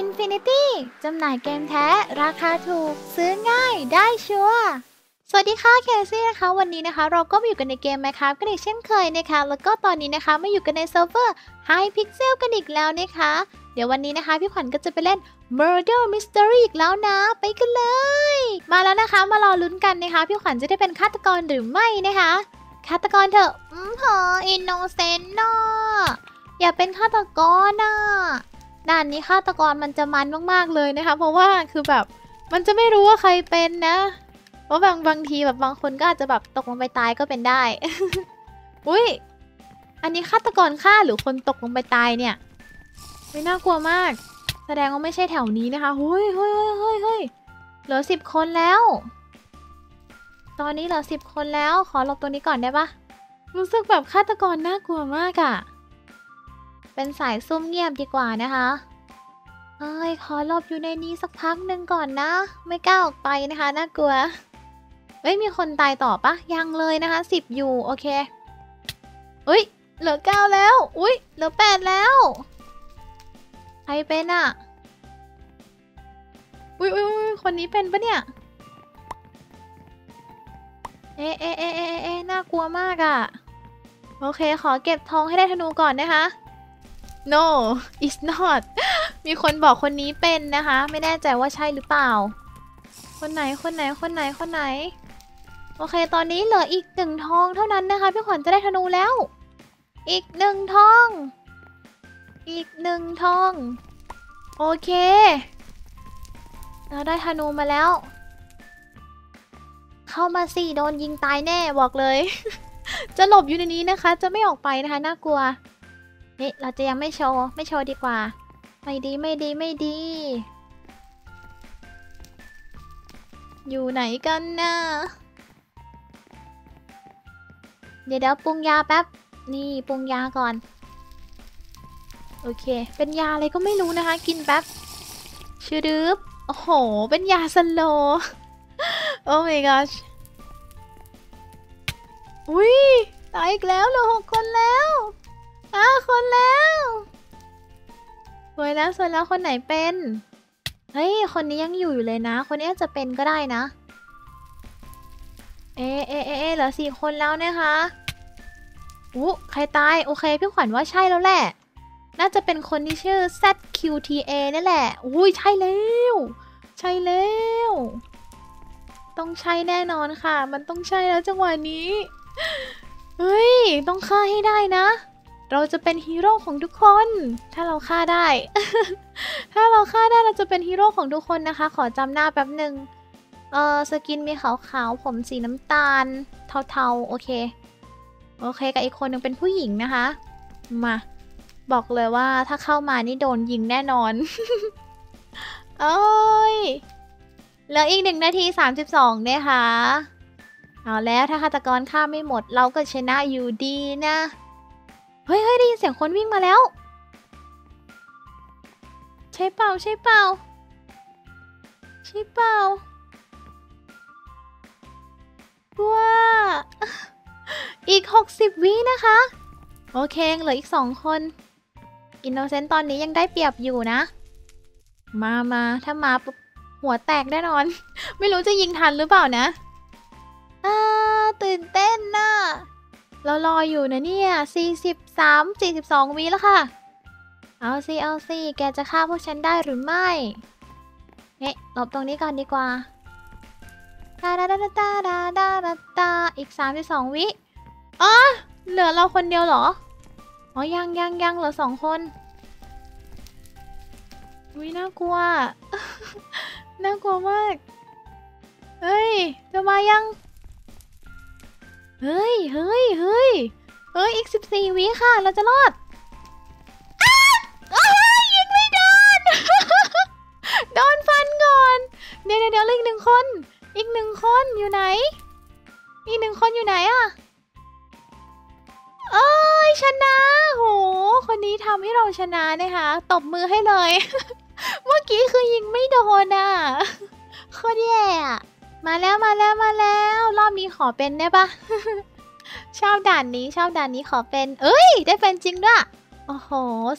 Infinity จำหน่ายเกมแท้ ราคาถูก ซื้อง่ายได้ชัวร์สวัสดีค่ะแคซี่นะคะ วันนี้นะคะ เราก็มาอยู่กันในเกม Minecraft กันอีกเช่นเคยนะคะ แล้วก็ตอนนี้นะคะมาอยู่กันในเซิร์ฟเวอร์ High Pixel กันอีกแล้วนะคะ เดี๋ยววันนี้นะคะ พี่ขวัญก็จะไปเล่น Murder Mystery อีกแล้วนะ ไปกันเลย มาแล้วนะคะ มารอลุ้นกันนะคะ พี่ขวัญจะได้เป็นฆาตกรหรือไม่นะคะฆาตกรเถอะอืมเหรออินโนเซนต์น่ะอย่าเป็นฆาตกรน่ะ ด่านนี้ฆาตกรมันจะมันมากๆเลยนะคะ เพราะว่าคือแบบมันจะไม่รู้ว่าใครเป็นนะ เพราะบางบางทีแบบบางคนก็อาจจะแบบตกลงไปตายก็เป็นได้ อุ้ยอันนี้ฆาตกรฆ่าหรือคนตกลงไปตายเนี่ยไม่น่ากลัวมาก แสดงว่าไม่ใช่แถวนี้นะคะเฮ้ยเฮ้ยเฮ้ยเฮ้ยเฮ้ยเหลือสิบคนแล้ว ตอนนี้เหลือสิบคนแล้ว ขอหลบตัวนี้ก่อนได้ปะรู้สึกแบบฆาตกรน่ากลัวมากอะ เป็นสายซุ่มเงียบดีกว่านะคะเอ้ยขอหลบอยู่ในนี้สักพักหนึ่งก่อนนะ ไม่กล้าออกไปนะคะน่ากลัวเอ้ยมีคนตายต่อปะยังเลยนะคะสิบอยู่โอเคอุ้ยเหลือเก้าแล้วอุ้ยเหลือแปดแล้วใครเป็นอะอุ้ยอุ้ยยคนนี้เป็นปะเนี่ยเอ๊ะเอ๊ะเอ๊ะเอ๊ะเอ๊ะน่ากลัวมากอะโอเค ขอเก็บทองให้ได้ธนูก่อนนะคะ no it's not มีคนบอกคนนี้เป็นนะคะ ไม่แน่ใจว่าใช่หรือเปล่า คนไหนคนไหนคนไหนคนไหน โอเค ตอนนี้เหลืออีกหนึ่งทองเท่านั้นนะคะ พี่ขวัญจะได้ธนูแล้ว อีกหนึ่งทอง อีกหนึ่งทอง โอเค เราได้ธนูมาแล้ว เข้ามาสิโดนยิงตายแน่บอกเลย จะหลบอยู่ในนี้นะคะ จะไม่ออกไปนะคะ น่ากลัว เฮ้ยเราจะยังไม่โชว์ ไม่โชว์ดีกว่า ไม่ดีไม่ดีไม่ดี อยู่ไหนกันนะเดี๋ยวเดี๋ยวปรุงยาแป๊บ นี่ปรุงยาก่อน โอเค เป็นยาอะไรก็ไม่รู้นะคะ กินแป๊บชื่อดึบโอ้โห เป็นยาสโลโอ้ my gosh อุ้ยตายอีกแล้วเหลือหกคนแล้ว ห้าคนแล้วสวยแล้วสวยแล้วคนไหนเป็น เฮ้ย คนนี้ยังอยู่อยู่เลยนะ คนนี้จะเป็นก็ได้นะ เอะเอะเอเอะเหลือสี่คนแล้วนะคะอู้ใครตาย โอเค พี่ขวัญว่าใช่แล้วแหละ น่าจะเป็นคนที่ชื่อ ZQTA นี่แหละ อุ้ยใช่แล้ว ใช่แล้ว ต้องใช่แน่นอนค่ะ มันต้องใช่แล้วจังหวะนี้ เฮ้ย ต้องฆ่าให้ได้นะ เราจะเป็นฮีโร่ของทุกคน ถ้าเราฆ่าได้ ถ้าเราฆ่าได้เราจะเป็นฮีโร่ของทุกคนนะคะ ขอจำหน้าแป๊บหนึ่งเออสกินมีขาวๆ ผมสีน้ำตาล เทาๆ โอเค โอเค กับอีกคนหนึงเป็นผู้หญิงนะคะ มา บอกเลยว่าถ้าเข้ามานี่โดนยิงแน่นอนโอ้ย เหลืออีกหนึ่งนาทีสามสิบสองนะคะเอาแล้วถ้าฆาตกรฆ่าไม่หมด เราก็ชนะอยู่ดีนะ เฮ้ยเฮ้ยได้ยินเสียงคนวิ่งมาแล้ว ใช่เปล่าใช่เปล่าใช่เปล่าว้าอีก 60 วินะคะ โอเคเหลืออีก 2 คน อินโนเซนต์ตอนนี้ยังได้เปรียบอยู่นะ มามาถ้ามาหัวแตกแน่นอน ไม่รู้จะยิงทันหรือเปล่านะ อ่า ตื่นเต้นน่ะ เรารออยู่นะเนี่ย43 42วิแล้วค่ะ เอาสิเอาซีแกจะฆ่าพวกฉันได้หรือไม่เนี่ยหลบตรงนี้ก่อนดีกว่าตาดาดาดาดาดาดาดาอีก32วิอ๋อเหลือเราคนเดียวเหรอ อ๋อยังยังยังเหลือสองคนอุ้ยน่ากลัว น่ากลัวมาก เฮ้ย จะมายัง เฮ้ยเฮ้ยเฮ้ยเฮ้ยอีก14วิค่ะ เราจะรอดอ้าอ้าวยิงไม่โดน โดนฟันก่อนเดี๋ยวเดี๋ยวเดี๋ยวอีกหนึ่งคน อีกหนึ่งคนอยู่ไหน อีกหนึ่งคนอยู่ไหนอะเอ้ยชนะ โห คนนี้ทำให้เราชนะนะคะ ตบมือให้เลย เมื่อกี้คือยิงไม่โดนอะโคตรแย่อะ มาแล้วมาแล้วมาแล้ว รอบนี้ขอเป็นได้ปะชอบด่านนี้ชอบด่านนี้ขอเป็น เอ้ย ได้เป็นจริงด้วย โอ้โห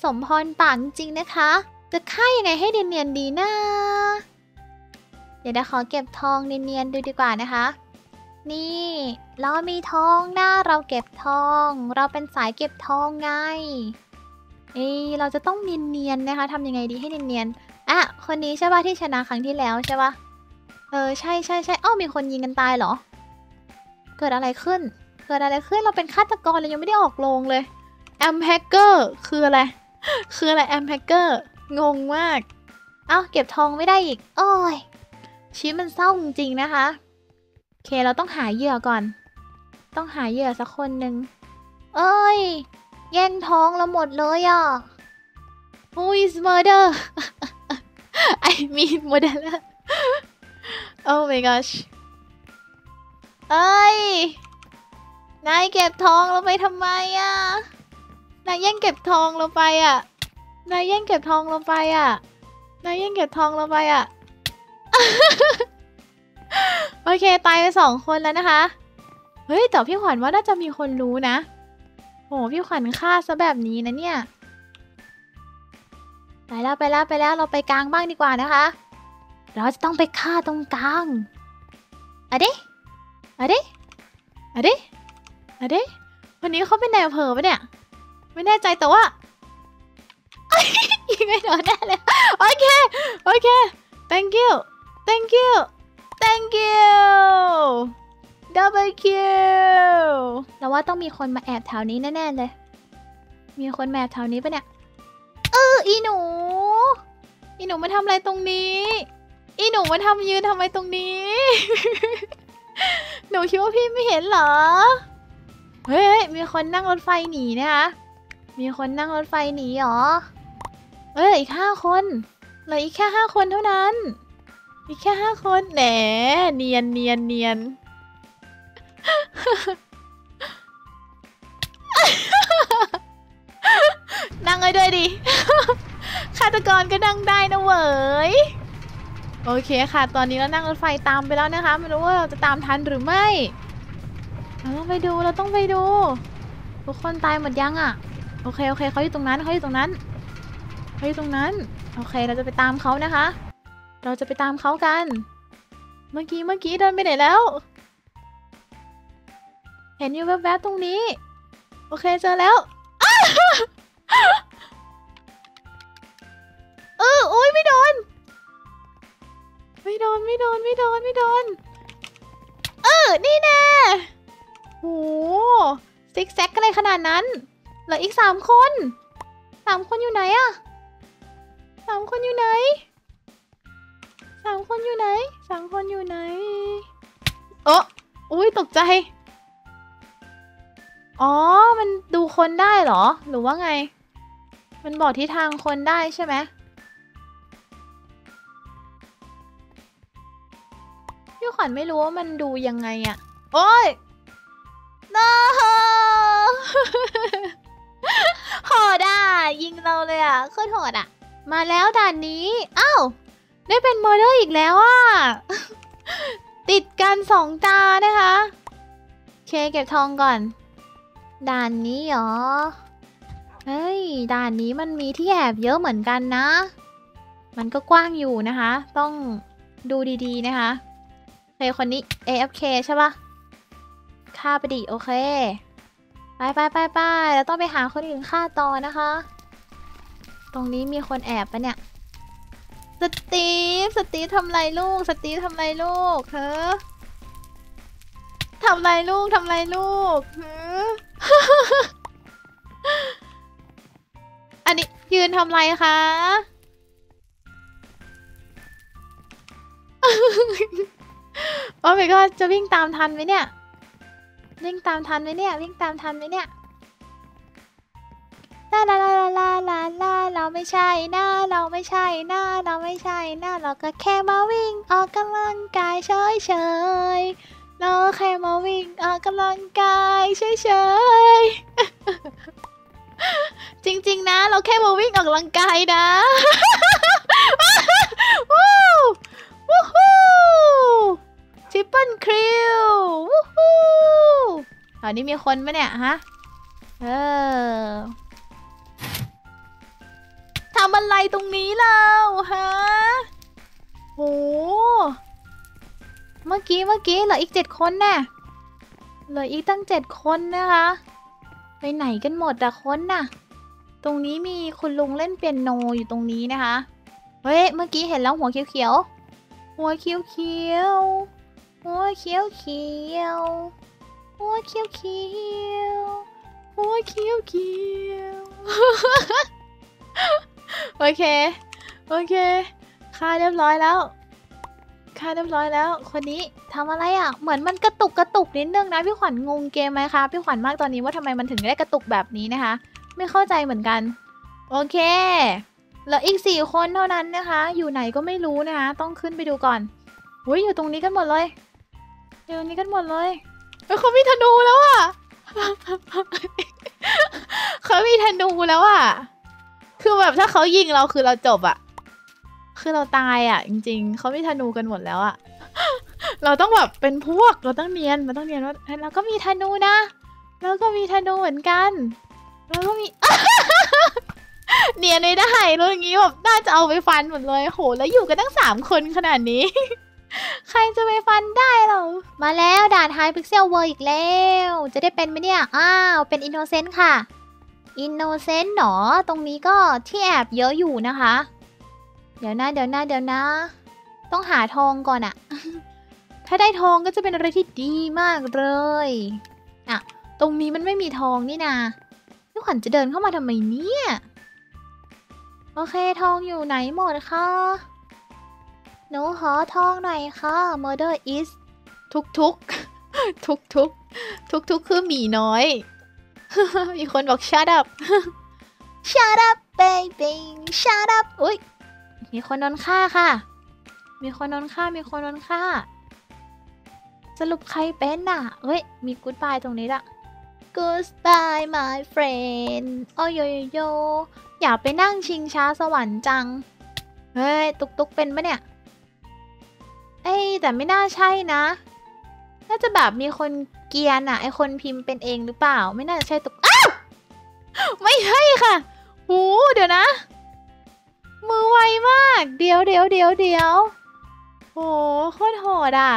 สมพรปากจริงนะคะ จะฆ่ายังไงให้เนียนๆดีนะเดี๋ยวนะขอเก็บทองเนียนๆดูดีกว่านะคะ นี่เรามีทองนะเราเก็บทอง เราเป็นสายเก็บทองไง เอ้ยเราจะต้องเนียนๆนะคะทำยังไงดีให้เนียนๆอะคนนี้ใช่ป่ะที่ชนะครั้งที่แล้วใช่ป่ะ เออใช่ใช่ใช่เอ้ามีคนยิงกันตายเหรอ เกิดอะไรขึ้น เกิดอะไรขึ้นเราเป็นฆาตกรเรายังไม่ได้ออกโรงเลยแอมแฮกเกอร์คืออะไร คืออะไรแอมแฮกเกอร์งงมาก เอ้าเก็บทองไม่ได้อีกโอ้ยชีวิตมันเศร้าจริงๆนะคะโอเคเราต้องหาเหยื่อก่อน ต้องหาเหยื่อสักคนหนึ่งเอ้ย แย่งท้องเราหมดเลยอะ Who is murder I mean murderer Oh my gosh เอ้ย นายเก็บทองเราไปทำไมอะ นายแย่งเก็บทองเราไปอะ นายแย่งเก็บทองเราไปอะ นายแย่งเก็บทองเราไปอะ โอเค ตายไปสองคนแล้วนะคะ เฮ้ย แต่พี่ขวัญว่าน่าจะมีคนรู้นะ โห พี่ขวัญฆ่าซะแบบนี้นะเนี่ย ไปแล้วไปแล้วไปแล้วเราไปกลางบ้างดีกว่านะคะ เราจะต้องไปฆ่าตรงกลางอะเดอะเดอะเดอะเดวันนี้เขาเป็นแนวเพอปะเนี่ย ไม่แน่ใจแต่ว่ายิงไม่โดนแน่เลย โอเค โอเค thank you thank you thank you double kill แล้วว่าต้องมีคนมาแอบแถวนี้แน่ๆเลย มีคนมาแอบแถวนี้ปะเนี่ย เอออีหนู อีหนูมาทำอะไรตรงนี้ อีหนูมาทำยืนทำไมตรงนี้ หนูคิดว่าพี่ไม่เห็นเหรอ เฮ้ย มีคนนั่งรถไฟหนีนะคะ มีคนนั่งรถไฟหนีเหรอ เอ้ยอีกห้าคนเหลืออีกแค่ห้าคนเท่านั้น อีกแค่ห้าคนแหนเนียนเนียนเนียนนั่งเลยด้วยดิฆาตกรก็นั่งได้นะเว้ย โอเคค่ะ ตอนนี้เรานั่งรถไฟตามไปแล้วนะคะ ไม่รู้ว่าเราจะตามทันหรือไม่ เราต้องไปดู เราต้องไปดู ทุกคนตายหมดยังอะ่ะ โอเค โอเค เขาอยู่ตรงนั้น เขาอยู่ตรงนั้น เขาอยู่ตรงนั้น โอเค เราจะไปตามเขานะคะ เราจะไปตามเขากัน เมื่อกี้ เมื่อกี้เดินไปไหนแล้ว เห็นอยู่แวบๆตรงนี้ โอเค เจอแล้วเออโอ้ยไม่โดน ไม่โดนไม่โดนไม่โดนไม่โดน เออ นี่แน่โหซิกแซกอะไรขนาดนั้น เหลืออีกสามคน สามคนอยู่ไหนอะสามคนอยู่ไหน สามคนอยู่ไหน สามคนอยู่ไหน เอออุ้ยตกใจ อ๋อ มันดูคนได้เหรอ หรือว่าไง มันบอกทิศทางคนได้ใช่ไหม ขวัญไม่รู้ว่ามันดูยังไงอะโอ้ย no โหดอะยิงเราเลยอะโคตรโหดอะ มาแล้วด่านนี้ อ้าว ได้เป็นมอเดอร์อีกแล้วอะ ติดกันสองตานะคะเคเก็บทองก่อน ด่านนี้เหรอ เฮ้ย ด่านนี้มันมีที่แอบเยอะเหมือนกันนะ มันก็กว้างอยู่นะคะ ต้องดูดีๆนะคะ เฮ้ยคนนี้ AFK ใช่ปะฆ่าไปดิ โอเค ไปไปไปไปเราต้องไปหาคนอื่นฆ่าต่อนะคะ ตรงนี้มีคนแอบปะเนี่ย สตีฟ สตีฟทำไรลูก สตีฟทำไรลูก เธอทำไรลูก ทำไรลูกเฮ้ออันนี้ยืนทำไรคะ โอ้ my god จะวิ่งตามทันไหมเนี่ย วิ่งตามทันไหมเนี่ย วิ่งตามทันไหมเนี่ยลาลาลาลาลาลาเราไม่ใช่นะเราไม่ใช่นะเราไม่ใช่นะเราก็แค่มาวิ่งออกกำลังกายเฉยเฉยเราแค่มาวิ่งออกกำลังกายเฉยเฉยจริงๆนะ เราแค่มาวิ่งออกกำลังกายนะ ทริปเปิลคริววู้ฮู้แถวนี้มีคนไหมเนี่ยฮะ เออทำอะไรตรงนี้เราฮะโห เมื่อกี้เมื่อกี้เหลืออีกเจ็ดคนแน่เหลืออีกตั้งเจ็ดคนนะคะ ไปไหนกันหมดอะคนน่ะ ตรงนี้มีคุณลุงเล่นเปียโนอยู่ตรงนี้นะคะ เฮ้ย เมื่อกี้เห็นแล้วหัวเขียวๆ หัวเขียวเขียวๆ หัวเขียวเขียวหัวเขียวเขียวหัวเขียวเขียวโอเค โอเค ค่าเรียบร้อยแล้วค่าเรียบร้อยแล้ว คนนี้ทำอะไรอะ เหมือนมันกระตุกกระตุกนิดนึงนะพี่ขวัญงงเกมไหมคะพี่ขวัญมากตอนนี้ว่าทำไมมันถึงได้กระตุกแบบนี้นะคะ ไม่เข้าใจเหมือนกัน โอเคเหลืออีกสี่คนเท่านั้นนะคะ อยู่ไหนก็ไม่รู้นะคะ ต้องขึ้นไปดูก่อนอุ้ยอยู่ตรงนี้กันหมดเลย อยู่ตรงนี้กันหมดเลยเฮ้ยเขามีธนูแล้วอะเขามีธนูแล้วอะคือแบบถ้าเขายิงเราคือเราจบอะคือเราตายอะจริง ๆ เขามีธนูกันหมดแล้วอะเราต้องแบบเป็นพวก เราต้องเนียนเราต้องเนียนว่าเราก็มีธนูนะเราก็มีธนูเหมือนกันแล้วก็มีเนียนไม่ได้แล้อย่างงี้แบบน่าจะเอาไปฟันหมดเลยโหแล้วอยู่กันตั้งสามคนขนาดนี้ ใครจะไปฟันได้เรามาแล้วด่านไฮพิกเซลเวอร์อีกแล้ว จะได้เป็นไหมเนี่ย อ้าว เป็นอินโนเซนต์ค่ะ อินโนเซนต์หนอ ตรงนี้ก็ที่แอบเยอะอยู่นะคะ เดี๋ยวนะเดี๋ยวนะเดี๋ยวนะ ต้องหาทองก่อนอะถ้าได้ทองก็จะเป็นอะไรที่ดีมากเลยอะตรงนี้มันไม่มีทองนี่นาพี่ขวัญจะเดินเข้ามาทำไมเนี่ย โอเคทองอยู่ไหนหมดคะ นูขอทองหน่อยค่ะ murder is ทุกทุกทุกทุกทุกทุกๆคือหมีน้อย มีคนบอก shut up shut up baby shut up อุ้ยมีคนโดนฆ่าค่ะ มีคนโดนฆ่า มีคนโดนฆ่า สรุปใครเป็นน่ะเฮ้ย มี goodbye ตรงนี้ละ Goodbye my friend โอ้ยโยโยโยอยากไปนั่งชิงช้าสวรรค์จัง เฮ้ย ตุกตุกเป็นปะเนี่ย เอ้ยแต่ไม่น่าใช่นะ น่าจะแบบมีคนเกียร์นอะไอคนพิมพ์เป็นเองหรือเปล่า ไม่น่าจะใช่ตุ๊กอ้าวไม่ใช่ค่ะหูเดี๋ยวนะ มือไวมาก เดี๋ยวเดี๋ยวเดี๋ยวเดี๋ยวโหโคตรโหดอะ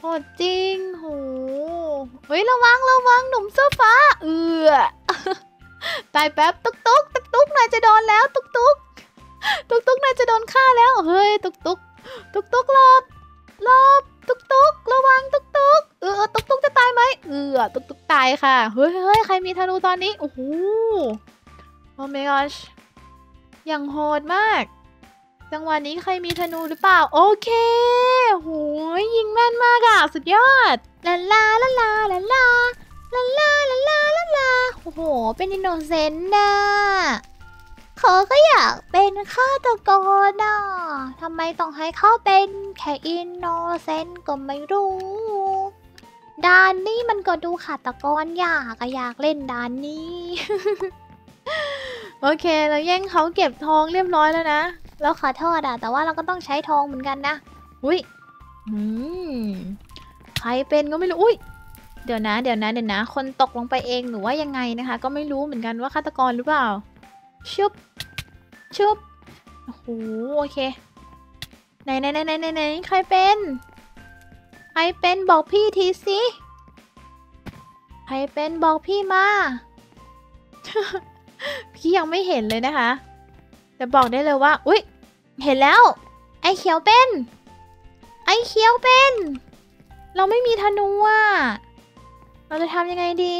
โหดจริงโหเฮ้ยระวังระวังหนุ่มเสื้อฟ้า เอือตายแป๊บตุ๊กตุ๊กตุ๊กตุ๊กนายจะโดนแล้ว ตุ๊กตุ๊กตุ๊กตุ๊กนายจะโดนฆ่าแล้ว เฮ้ยตุ๊กตุ๊ก ตุ๊กตุ๊กหลบหลบตุ๊กตุ๊กระวังตุ๊กตุ๊กเออตุ๊กตุ๊กจะตายไหมเออตุ๊กตุ๊กตายค่ะเฮ้ยเฮ้ยใครมีธนูตอนนี้โอ้โหโอ้ my gosh อย่างโหดมาก จังหวะนี้ใครมีธนูหรือเปล่า โอเคโหยยิงแม่นมากอะสุดยอดลาลาลาลาลาลาลาลาลาลาลาลาโอ้โห เป็นอินโนเซนต์นะ เขาก็อยากเป็นฆาตกรน่ะทำไมต้องให้เขาเป็นแค่อินโนเซนต์ก็ไม่รู้ด่านนี้มันก็ดูฆาตกรอยากอะอยากเล่นด่านนี้โอเคเราแย่งเขาเก็บทองเรียบร้อยแล้วนะเราขอโทษอะแต่ว่าเราก็ต้องใช้ทองเหมือนกันนะอุ้ยอืมใครเป็นก็ไม่รู้อุ้ยเดี๋ยวนะเดี๋ยวนะเดี๋ยวนะคนตกลงไปเองหรือว่ายังไงนะคะก็ไม่รู้เหมือนกันว่าฆาตกรหรือเปล่า ชุบ ชุบ โอ้โห โอเค ไหนไหนไหนไหนไหนใครเป็น ใครเป็นบอกพี่ทีสิ ใครเป็นบอกพี่มา พี่ยังไม่เห็นเลยนะคะ แต่บอกได้เลยว่า อุ๊ย เห็นแล้ว ไอ้เขียวเป็น ไอ้เขียวเป็น เราไม่มีธนูอะ เราจะทำยังไงดี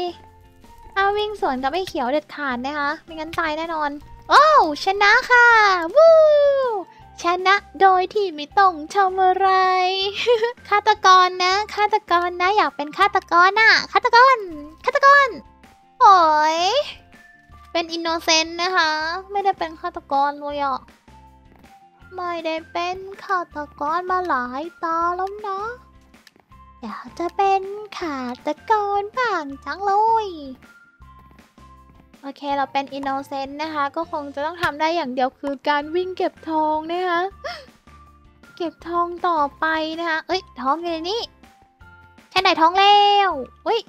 เอาวิ่งสวนกับไอ้เขียวเด็ดขาดนะคะ ไม่งั้นตายแน่นอน โอ้ชนะค่ะ วู้ชนะโดยที่ไม่ต้องทำอะไร ฆาตกรนะ ฆาตกรนะ อยากเป็นฆาตกรน่ะ ฆาตกร ฆาตกร โอ้ย เป็นอินโนเซนต์นะคะ ไม่ได้เป็นฆาตกรเลยอะ ไม่ได้เป็นฆาตกรมาหลายตาแล้วนะ อยากจะเป็นขาตกรบ้างจังเลย โอเคเราเป็นอินโนเซนต์นะคะ ก็คงจะต้องทำได้อย่างเดียวคือการวิ่งเก็บทองนะคะเก็บทองต่อไปนะคะ เอ้ยทองอยู่ในนี้ฉันได้ทองแล้วเฮ้ย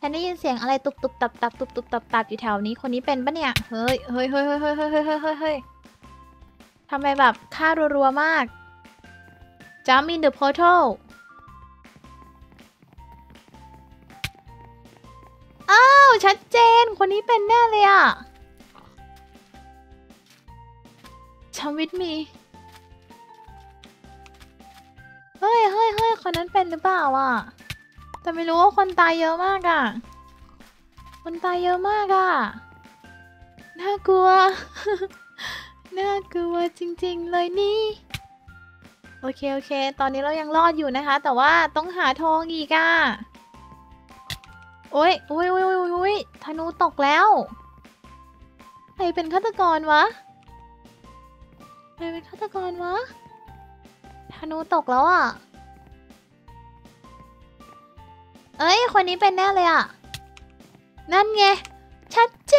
ฉันได้ยินเสียงอะไรตุบตุบตับตับตุบตุบตับตับอยู่แถวนี้คนนี้เป็นปะเนี่ยเฮ้ยเฮ้ยเฮ้ยเฮ้ยเฮ้ยเฮ้ยเฮ้ยเฮ้ยเฮ้ยทำไมแบบฆ่ารัวๆมาก Jump in the portal อ้้าว ชัดเจน คนนี้เป็นแน่เลยอะชัมวิทมี เฮ้ยเฮ้ยเฮ้ยคนนั้นเป็นหรือเปล่าอะแต่ไม่รู้ว่าคนตายเยอะมากอะคนตายเยอะมากอะน่ากลัว น่ากลัวจริงๆเลยนี่ โอเค โอเค ตอนนี้เรายังรอดอยู่นะคะ แต่ว่าต้องหาทองอีกอะ โอ้ยโอ้ยโอ้ยโอ้ยโอ้ยธนูตกแล้ว ใครเป็นฆาตกรวะ ใครเป็นฆาตกรวะ ธนูตกแล้วอะ เอ้ย คนนี้เป็นแน่เลยอะ นั่นไง ชัดเจ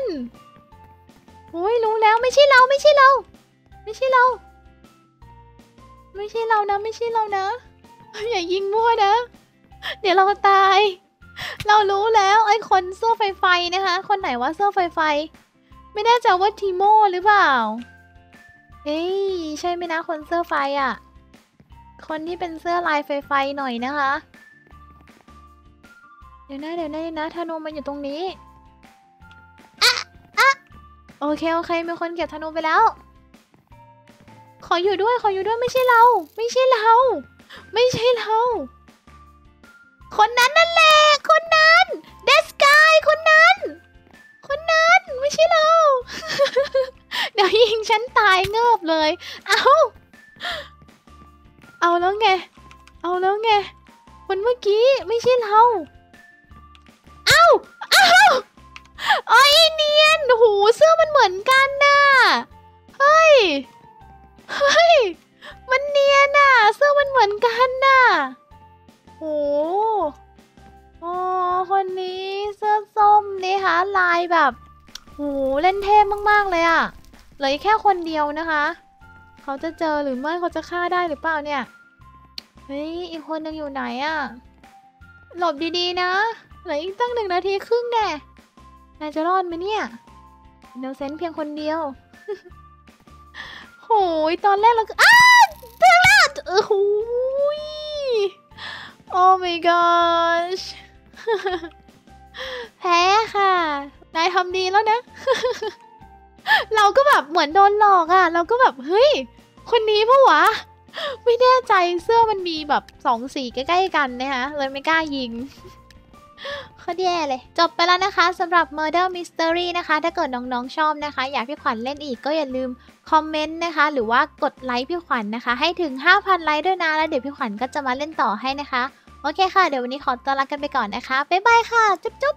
นโอ้ยรู้แล้วไม่ใช่เราไม่ใช่เรา ไม่ใช่เรา ไม่ใช่เรานะ ไม่ใช่เรานะ อย่ายิงมั่วนะ เดี๋ยวเราตาย เรารู้แล้วไอ้คนเสื้อไฟไฟนะคะ คนไหนว่าเสื้อไฟไฟ ไม่แน่ใจว่าทีโมหรือเปล่า เอ้ยใช่ไหมนะคนเสื้อไฟอะ่ะ คนที่เป็นเสื้อลายไฟไฟหน่อยนะคะ เดี๋ยวนะเดี๋ยวนะเดี๋ยวนะธนูมันอยู่ตรงนี้อะอะโอเคโอเคมีคนเก็บธนูไปแล้ว ขออยู่ด้วยขออยู่ด้วยไม่ใช่เรา ไม่ใช่เรา ไม่ใช่เรา คนนั้นนั่นแหละคนนั้นเดสกายคนนั้น คนนั้นไม่ใช่เรา เดี๋ยวยิงฉันตายเงิบเลย เอาเอาแล้วไง เอาแล้วไง คนเมื่อกี้ไม่ใช่เรา เอาเอาโอ้ยเนียนหูเสื้อมันเหมือนกันน่ะ เฮ้ย เฮ้ย มันเนียนน่ะ เสื้อมันเหมือนกันน่ะ คะลายแบบโหเล่นเทพมากๆเลยอะเหลืออีกแค่คนเดียวนะคะ เขาจะเจอหรือไม่เขาจะฆ่าได้หรือเปล่าเนี่ยเฮ้ยอีกคนนึงอยู่ไหนอะหลบดีๆนะเหลืออีกตั้งหนึ่งนาทีครึ่งแน่นายจะรอดไหมเนี่ยเนเซนเพียงคนเดียวโหยตอนแรกเราก็อ้าถึงแล้วเออโหย Oh my gosh แพ้ค่ะนา ทำดีแล้วนะ เราก็แบบเหมือนโดนหลอกอะ่ะ เราก็แบบเฮ้ย คนนี้ปะวะ ไม่แน่ใจเสื้อมันมีแบบสองสีใกล้ๆกันนะคะเลยไม่กล้ายิงเขาแย่เลย จบไปแล้วนะคะสำหรับ Murder Mystery นะคะ ถ้าเกิดน้องๆชอบนะคะ อยากพี่ขวัญเล่นอีกก็อย่าลืมคอมเมนต์นะคะ หรือว่ากดไลค์พี่ขวัญนะคะ ให้ถึง 5,000 ไลค์ด้วยนะ แล้วเดี๋ยวพี่ขวัญก็จะมาเล่นต่อให้นะคะ โอเคค่ะ เดี๋ยววันนี้ขอตัวลากันไปก่อนนะคะ บ๊ายบายค่ะ จุ๊บ